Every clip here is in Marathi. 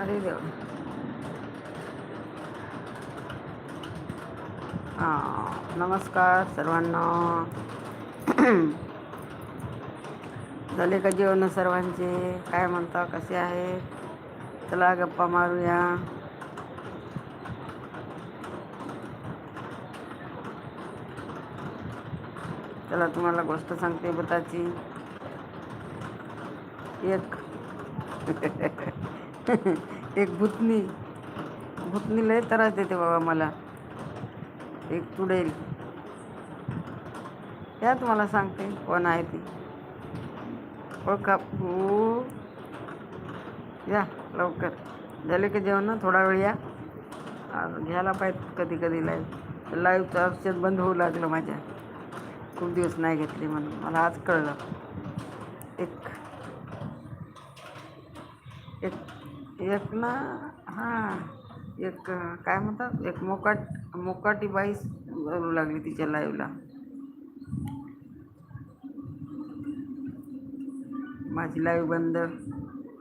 अरे देव हां नमस्कार सर्वांना. झाले का जेवण सर्वांचे? काय म्हणता? कसे आहे? चला गप्पा मारूया. चला तुम्हाला गोष्ट सांगते भूताची. एक. एक भूतनी. भूतनी लय त्रास देते बाबा मला. एक तुडेल या तुम्हाला सांगते कोण आहे ती? ओळखा हो या लवकर. झाले की जेवण? ना थोडा वेळ या. घ्यायला पाहिजे कधी कधी लाईव्ह लाईव्हचं ऑप्शन बंद होऊ लागलं माझ्या. खूप दिवस नाही घेतली म्हणून. मला आज कळलं. एक. एक. एक ना हां एक काय म्हणतात एक मोकाट मोकाटी बाई बोलू लागली तिच्या लाईव्हला माझी लाईव्ह बंद.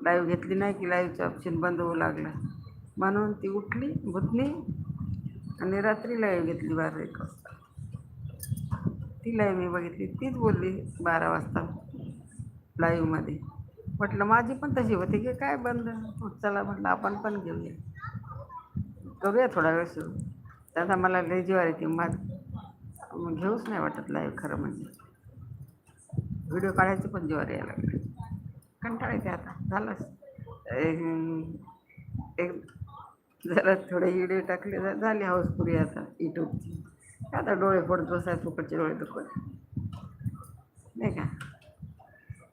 लाईव्ह घेतली नाही की लाईव्हचं ऑप्शन बंद होऊ लागलं. म्हणून ती उठली भुतली आणि रात्री लाईव्ह घेतली बारा एक वाजता. ती लाईव्ह मी बघितली तीच बोलली बारा वाजता लाईव्हमध्ये म्हटलं माझी पण तशी होती की काय बंद? चला म्हटलं आपण पण घेऊया. करूया थोडा वेळ सुरू. त्याचा मला लय जीवार येते मग घेऊच नाही वाटत लाईव्ह खरं म्हणजे. व्हिडिओ काढायची पण जीवार यायला कंटाळ कंटाळा येते आता. झालंच. एक- एक जरा थोडे व्हिडिओ टाकले. झाले झाली हाऊस पुरी आता यूट्यूबची आता डोळे फोडत बसायचं फुकटचे डोळे दुखत नाही का?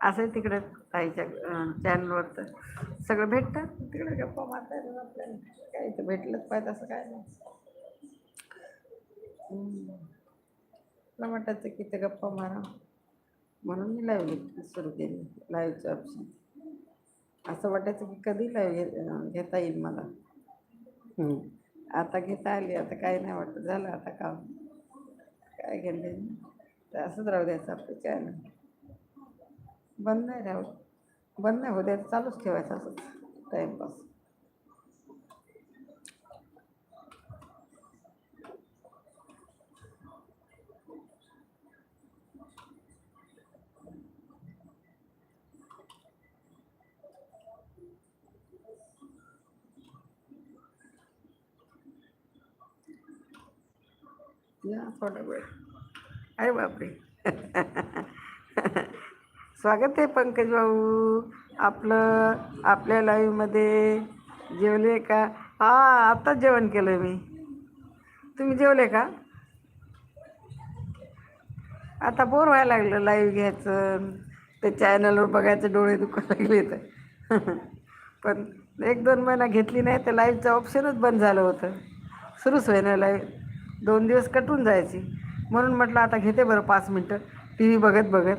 असं तिकडे ताईच्या चॅनलवर तर सगळं भेटतं. तिकडे गप्पा मारता आपल्याला. काय इथं भेटलंच पाहिजे असं काय नाही. मला वाटायचं की ते गप्पा मारा. म्हणून मी लाईव्ह सुरू केली. लाईव्हचं ऑप्शन असं वाटायचं की कधी लाईव्ह घेता येईल मला. आता घेता आली. आता काही नाही वाटत. झालं आता काम. काय घेणे तर असंच राहू द्यायचं आपलं चॅनल बंद नाही राहू बंद नाही होत्या चालूच ठेवायचं असंच टाईमपास या थोडा वेळ. अरे बापरे. स्वागत आहे पंकज भाऊ. आपलं आपल्या लाईव्हमध्ये जेवले का? हा आत्ताच जेवण केलं मी. तुम्ही जेवले का? आता बोर व्हायला लागलं लाईव्ह घ्यायचं. ते चॅनलवर बघायचं डोळे दुखा लागले तर पण एक दोन महिना घेतली नाही तर लाईव्हचं ऑप्शनच बंद झालं होतं. सुरूच होईना लाईव्ह दोन दिवस कटून जायची. म्हणून म्हटलं आता घेते बरं पाच मिनटं. टी व्ही बघत बघत.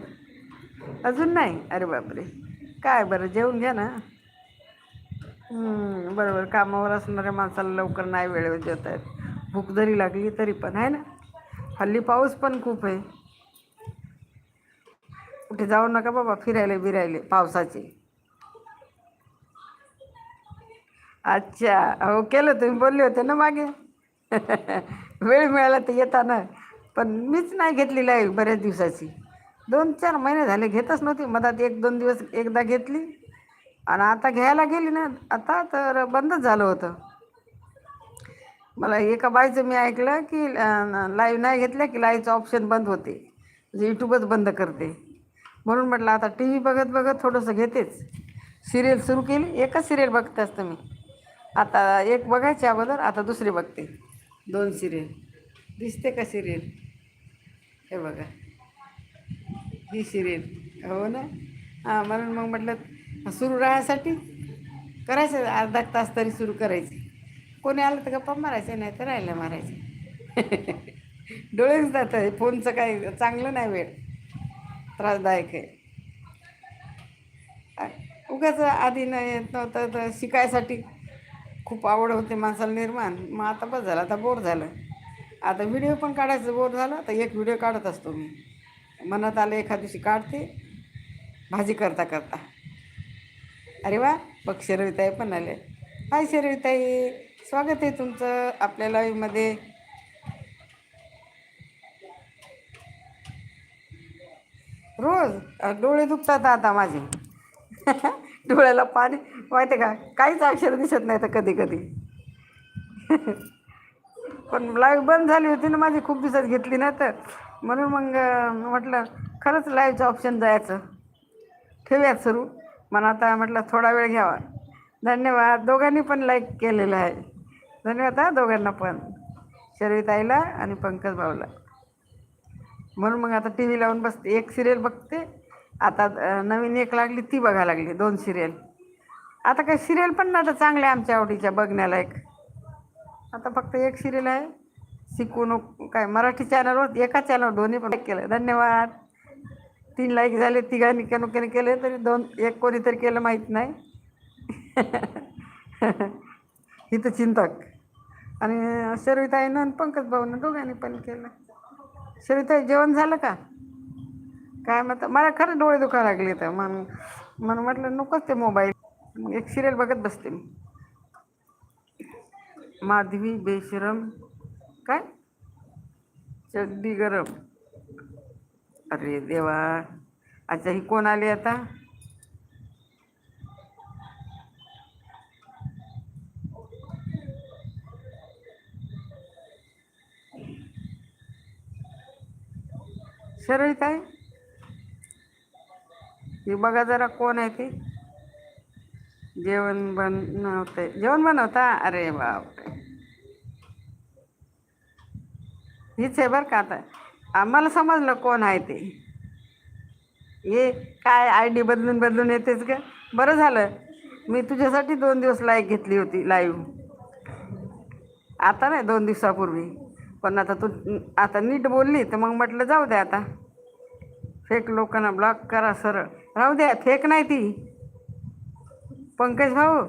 अजून नाही? अरे बापरे. काय बरं जेवून घ्या ना. बरोबर. कामावर असणाऱ्या माणसाला लवकर नाही वेळेवर जेवता येत भूक जरी लागली तरी पण आहे ना? हल्ली पाऊस पण खूप आहे. कुठे जाऊ नका बाबा फिरायले बिरायले पावसाचे. अच्छा हो केलं तुम्ही बोलले होते ना मागे. वेळ मिळाला तर येता ना पण मीच नाही घेतलेली आहे बऱ्याच दिवसाची. दोन चार महिने झाले घेतच नव्हती. मधात एक दोन दिवस एकदा घेतली. आणि आता घ्यायला गेली ना आता तर बंदच झालं होतं. मला एका बाईचं मी ऐकलं की लाईव्ह नाही घेतलं की लाईव्हचं ऑप्शन बंद होते. म्हणजे यूट्यूबच बंद करते. म्हणून म्हटलं आता टी व्ही बघत बघत थोडंसं घेतेच. सिरियल सुरू केली. एकच सिरियल बघते असतं मी. आता एक बघायच्या अगोदर आता दुसरी बघते. दोन सिरियल. दिसते का सिरियल? हे बघा. ही सिरियल हो ना? हां म्हणून मग म्हटलं सुरू राहण्यासाठी करायचं अर्धा एक तास तरी सुरू करायची. कोणी आलं तर गप्पा मारायचे नाही तर राहिलं मारायचे. डोळेच जात आहे फोनचं काही चांगलं नाही वेळ. त्रासदायक आहे. उगाच आधी नाही येत नव्हतं तर शिकायसाठी खूप आवड होते माणसाला निर्माण. मग आता बस झालं आता बोर झालं. आता व्हिडिओ पण काढायचं बोर झालं तर एक व्हिडिओ काढत असतो मी. मनात आलं एखाद दिवशी काढते भाजी करता करता. अरे वा बघ शरविताई पण आले. हाय शरविताई स्वागत आहे तुमचं आपल्या लाईव्हमध्ये. रोज डोळे दुखतात आता माझे. डोळ्याला पाणी माहिती आहे का? काहीच अक्षर दिसत नाही तर कधी कधी. पण लाईव्ह बंद झाली होती ना माझी खूप दिवसात घेतली ना तर. म्हणून मग म्हटलं खरंच लाईव्हचं ऑप्शन जायचं. ठेवूयात सुरू. मला आता म्हटलं थोडा वेळ घ्यावा. धन्यवाद. दोघांनी पण लाईक केलेलं आहे. धन्यवाद हा दोघांना पण. शरीताईला आणि पंकज भाऊला. म्हणून मग आता टी व्ही लावून बसते. एक सिरियल बघते. आता नवीन एक लागली ती बघायला लागली दोन सिरियल आता काही सिरियल पण ना आता चांगल्या आमच्या आवडीच्या बघण्यालायक. आता फक्त एक सिरियल आहे. शिकू नको काय मराठी चॅनलवर एका चॅनल दोन्ही पण केलं. धन्यवाद. तीन लाईक झाले तिघांनी कनुक्याने केले तरी दोन एक कोणीतरी केलं माहीत नाही. इथं चिंतक. आणि शर्विताईनं आणि पंकज भाऊनं दोघांनी पण केलं. शर्विताई जेवण झालं का? काय म्हणतं मला खरं डोळे दुखा लागले तर म्हणून म्हणून म्हटलं नकोच ते मोबाईल मग एक सिरियल बघत बसते मी. माधवी बेशरम काय? चड्डी गरम. अरे देवा. अच्छा ही कोण आली आता? सरळ काय हे बघा जरा कोण आहे ते. जेवण बनवते जेवण बनवता? अरे बाप हीच आहे बरं का आता. आम्हाला समजलं कोण आहे ते. ये काय आय डी बदलून बदलून येतेच का बरं झालं. मी तुझ्यासाठी दोन दिवस लाईक घेतली होती लाईव्ह. आता नाही दोन दिवसापूर्वी. पण आता तू आता नीट बोलली तर मग म्हटलं जाऊ द्या आता. फेक लोकांना ब्लॉक करा सरळ. राहू द्या फेक नाही ती. पंकज भाऊ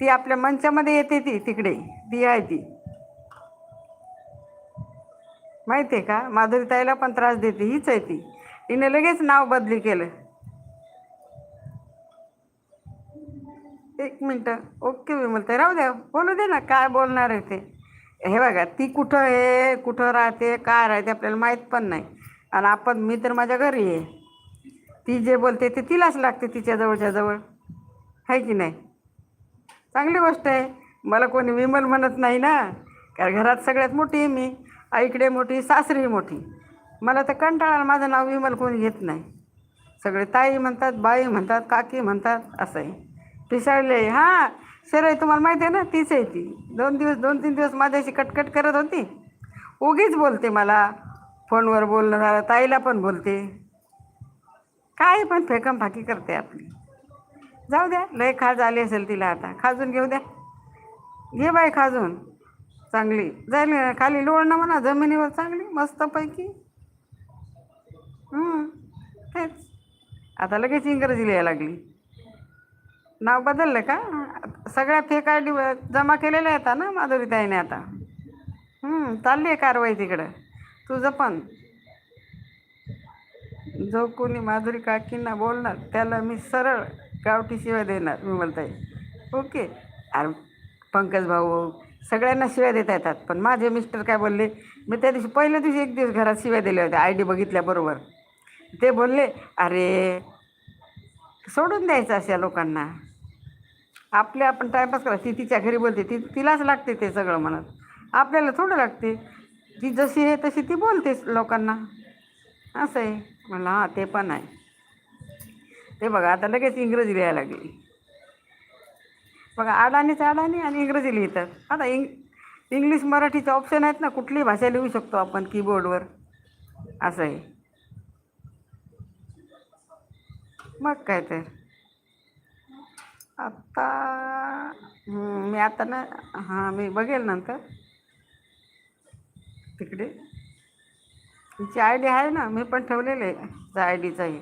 ती आपल्या मंचामध्ये येते ती तिकडे. ती आहे ती. माहिती आहे का? माधुरीताईला पण त्रास देते हीच आहे ती. तिने लगेच नाव बदली केलं. एक मिनटं. ओके विमलताई राहू द्या. बोलू दे ना काय बोलणार आहे ते. हे बघा ती कुठं आहे कुठं राहते काय राहते आपल्याला माहीत पण नाही. आणि आपण मी तर माझ्या घरी आहे. ती जे बोलते ते तिलाच लागते तिच्या जवळच्या जवळ. आहे की नाही? चांगली गोष्ट आहे. मला कोणी विमल म्हणत नाही ना. कारण घरात सगळ्यात मोठी आहे मी. आईकडे मोठी सासरी मोठी. मला तर कंटाळा माझं नाव विमल कोणी घेत नाही. सगळे ताई म्हणतात बाई म्हणतात काकी म्हणतात असं आहे पिसाळले हां शरय तुम्हाला माहिती आहे ना तीच आहे ती. दोन दिवस दोन तीन दिवस माझ्याशी कटकट करत होती. उगीच बोलते मला. फोनवर बोलणं झालं ताईला पण बोलते. काय पण फेकम फाकी करते आपली. जाऊ द्या लय खाज आली असेल तिला आता. खाजून घेऊ द्या. घे बाई खाजून. चांगली. जाईल खाली लोळणं म्हणा जमिनीवर चांगली मस्तपैकी. तेच. आता लगेच इंग्रजी लिहायला लागली. नाव बदललं का? सगळ्या फेक आय डी जमा केलेल्या आहेत ना माधुरी ताईने आता. चालली आहे कारवाई तिकडं. तुझं पण. जो कोणी माधुरी काकींना बोलणार त्याला मी सरळ गावठी शिवाय देणार विमलताई. ओके. अरे पंकज भाऊ सगळ्यांना शिव्या देता येतात. पण माझे मिस्टर काय बोलले मी त्या दिवशी पहिल्या दिवशी एक दिवस घरात शिव्या दिल्या होत्या आय डी बघितल्याबरोबर. ते बोलले अरे सोडून द्यायचं अशा लोकांना. आपले आपण टाईमपास करा. ती तिच्या घरी बोलते ती तिलाच लागते ते सगळं म्हणत. आपल्याला थोडं लागते. ती जशी आहे तशी ती बोलतेच लोकांना. असं आहे. म्हणलं हां ते पण आहे. ते बघा आता लगेच इंग्रजी लिहायला लागली. बघा अडाणीच अडाणी आणि इंग्रजी लिहितात आता इंग इंग्लिश मराठीचे ऑप्शन आहेत ना कुठलीही भाषा लिहू शकतो आपण कीबोर्डवर असं आहे. मग काय तर. आत्ता मी आता ना हां मी बघेल नंतर. तिकडे. तिची आय डी आहे ना मी पण ठेवलेले आहे. आय डीचाही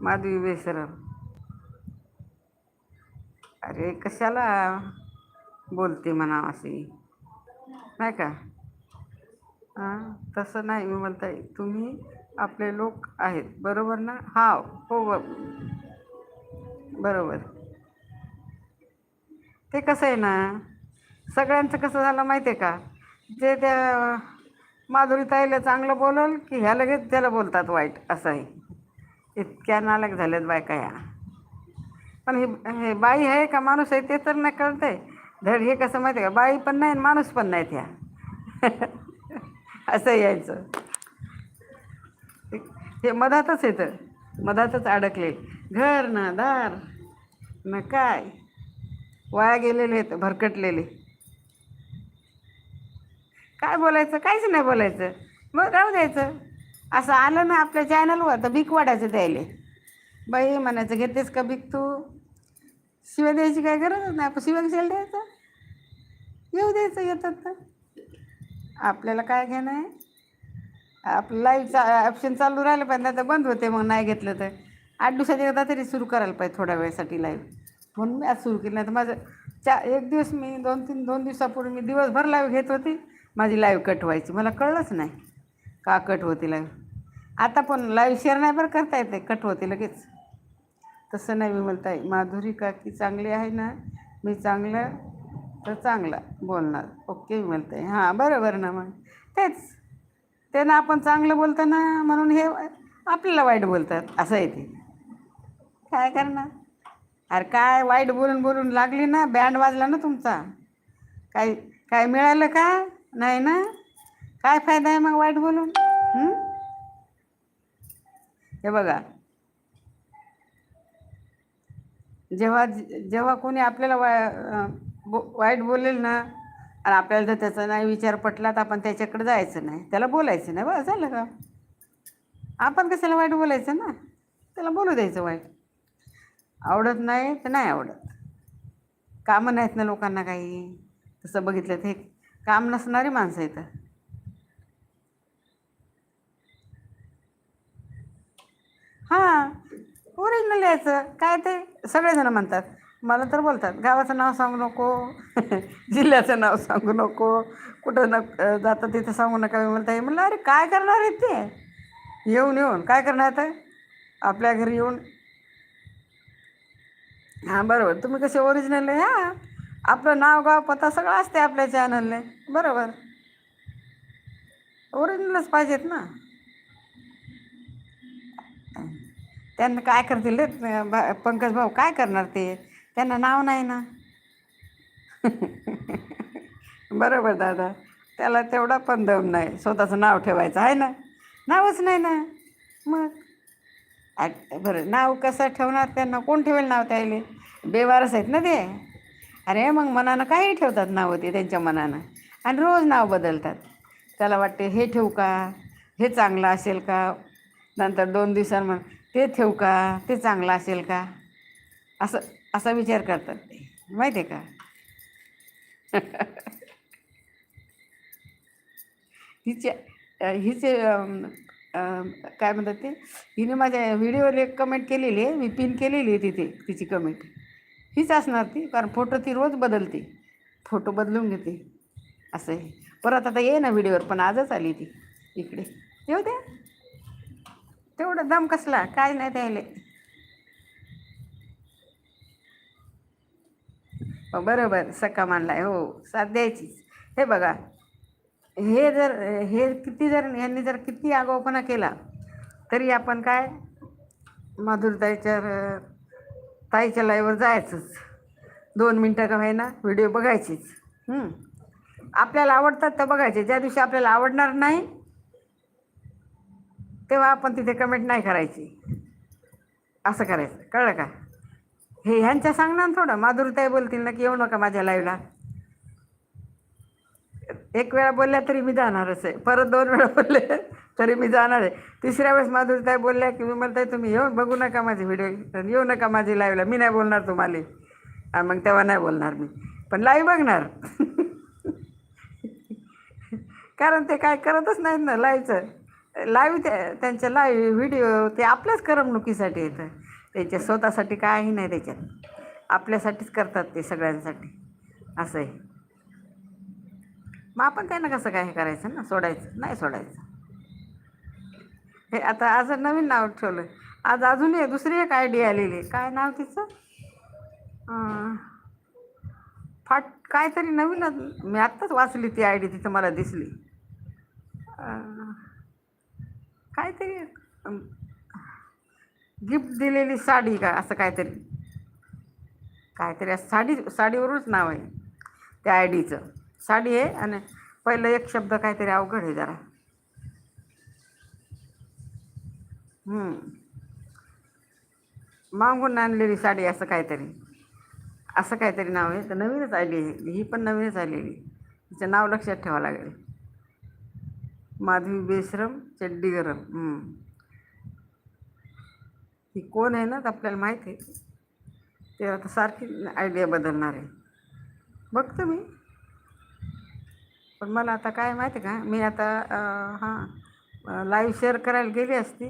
माधवी बेसरम. अरे कशाला बोलते म्हणा अशी? नाही का? हां तसं नाही मी म्हणताय तुम्ही आपले लोक आहेत बरोबर ना? हा हो, हो बरोबर. ते कसं आहे ना सगळ्यांचं कसं झालं माहिती आहे का? जे त्या माधुरी ताईला चांगलं बोलल की ह्या लगेच त्याला बोलतात वाईट असं आहे. इतक्या नालक झाल्यात बायका या. पण हे हे बाई आहे का माणूस आहे ते तर नाही कळतंय. धड हे कसं माहिती आहे का? बाई पण नाही आणि माणूस पण नाहीत ह्या असं यायचं. हे मधातच येतं मधातच अडकले. घर ना दार न काय? वाया गेलेले आहेत भरकटलेले. काय बोलायचं? काहीच नाही बोलायचं. मग राहू द्यायचं. असं आलं ना आपल्या चॅनलवर तर भीक वाढायचं द्यायले बाई म्हणायचं घेतेस का भीक तू? शिव्या द्यायची काय गरजच नाही आपण शिव्या कशाला द्यायचं? येऊ द्यायचं येतात तर. आपल्याला काय घेणं आहे? आपलं लाईव्हचा ऑप्शन चालू राहिलं पाहिजे नाही तर बंद होते मग नाही घेतलं तर. आठ दिवसात एकदा तरी सुरू करायला पाहिजे थोड्या वेळासाठी लाईव्ह म्हणून मी आज सुरू केली नाही तर माझं चा एक दिवस मी दोन तीन दोन दिवसापूर्वी मी दिवसभर लाईव्ह घेत होती. माझी लाईव्ह कट व्हायची. मला कळलंच नाही. का कट होती लाईव्ह आता पण लाईव्ह शेअर नाही बरं करता येते कट होते लगेच. तसं नाही विमलताई. माधुरी काकी चांगली आहे ना? मी चांगलं तर चांगला बोलणार. ओके विमलताई. हां बरोबर ना मग. तेच. ते ना आपण चांगलं बोलतो ना म्हणून हे आपल्याला वाईट बोलतात. असं आहे ते. काय करणार? अरे काय वाईट बोलून बोलून लागली ना बँड वाजला ना तुमचा? काय काय मिळालं का? नाही ना? काय फायदा आहे मग वाईट बोलून? हे? बघा. जेव्हा जेव्हा कोणी आपल्याला वा बो वाईट बोलेल ना आणि आपल्याला जर त्याचा नाही विचार पटला तर आपण त्याच्याकडे जायचं नाही. त्याला बोलायचं नाही बरं झालं का? आपण कशाला वाईट बोलायचं ना? त्याला बोलू द्यायचं वाईट. आवडत नाही तर नाही आवडत. कामं नाहीत ना लोकांना काही. तसं बघितलं तर हे काम नसणारी माणसं येतं हां ओरिजिनल यायचं. काय ते? सगळेजण म्हणतात. मला तर बोलतात गावाचं नाव सांगू नको जिल्ह्याचं नाव सांगू नको कुठं न जातं तिथं सांगू नका. मी म्हणता हे म्हणलं अरे काय करणार आहेत ते? येऊन येऊन. काय करणार आहे आपल्या घरी येऊन. हां बरोबर. तुम्ही कसे ओरिजिनल आहे हां? आपलं नाव गाव पत्ता सगळं असते आपल्या चॅनलने बरोबर. ओरिजिनलच पाहिजेत ना. त्यांना काय करतील? रे पंकज भाऊ काय करणार ते? त्यांना नाव नाही ना? बरोबर दादा. त्याला तेवढा पण दम नाही. स्वतःचं नाव ठेवायचं. आहे ना? नावच नाही ना? मग? बरं नाव कसं ठेवणार त्यांना? कोण ठेवेल नाव त्याले बेवारस आहेत ना ते? अरे मग मनानं काही ठेवतात नावं ते त्यांच्या मनानं. आणि रोज नाव बदलतात. त्याला वाटते हे ठेवू का? हे चांगलं असेल का? नंतर दोन दिवसांमध्ये मग ते ठेवू का? ते चांगलं असेल का? असं असा विचार करतात ते. माहिती आहे का? हिचे हिचे काय म्हणतात ते? हिने माझ्या व्हिडिओवर एक कमेंट केलेली आहे. मी पिन केलेली आहे तिथे तिची कमेंट हीच असणार ती कारण फोटो ती रोज बदलते. फोटो बदलून घेते. असं आहे. परत आता ये ना व्हिडिओवर पण आजच आली ती. इकडे. येऊ द्या. तेवढं दम कसला काय नाही द्यायले हो, बरोबर सका मानलाय हो साथ द्यायचीच हे बघा हे जर हे किती जर यांनी जर किती आगाऊपणा केला तरी आपण काय माधुरताईच्या ताईच्या लाईवर जायचंच. दोन मिनटं का होईना व्हिडिओ बघायचीच. आपल्याला आवडतात तर बघायचे ज्या दिवशी आपल्याला आवडणार नाही तेव्हा आपण तिथे कमेंट नाही करायची. असं करायचं. कळलं का? हे ह्यांच्या सांगणार थोडं. माधुरताई बोलतील ना की येऊ नका माझ्या लाईव्हला एक वेळा बोलल्या तरी मी जाणारच आहे. परत दोन वेळा बोलले तरी मी जाणार आहे. तिसऱ्या वेळेस माधुरताई बोलल्या की मी म्हणताय तुम्ही येऊ बघू नका माझे व्हिडिओ येऊ नका माझी लाईव्हला मी नाही बोलणार तुम्हाला. आणि मग तेव्हा नाही बोलणार मी. पण लाईव्ह बघणार. कारण ते काय करतच नाहीत ना लाईव्हचं लाईव्ह त्या त्यांच्या लाईव्ह व्हिडिओ ते आपल्याच करमणुकीसाठी येतं. त्यांच्या स्वतःसाठी काही नाही त्याच्यात. आपल्यासाठीच करतात ते सगळ्यांसाठी. असं आहे मग आपण त्यांना कसं काय हे करायचं ना? सोडायचं? नाही सोडायचं. हे आता आज नवीन नाव ठेवलं. आज अजून दुसरी एक आय डी आलेली आहे. काय नाव तिचं? फाट काहीतरी नवीनच मी आत्ताच वाचली ती आय डी तिथं मला दिसली. काहीतरी गिफ्ट दिलेली साडी का असं काहीतरी. काहीतरी साडी साडीवरूनच नाव आहे त्या आय डीचं. साडी आहे आणि पहिलं एक शब्द काहीतरी अवघड आहे जरा. मागून आणलेली साडी असं काहीतरी. असं काहीतरी नाव आहे. तर नवीनच आली आहे. ही पण नवीनच आलेली तिचं नाव लक्षात ठेवावं लागेल. माधवी बेश्रम चड्डीगरम ही कोण आहे ना तर आपल्याला माहीत आहे. ते आता सारखी आयडिया बदलणार आहे. बघतो मी. पण मला आता काय माहिती आहे का? मी आता हां लाईव्ह शेअर करायला गेली असती.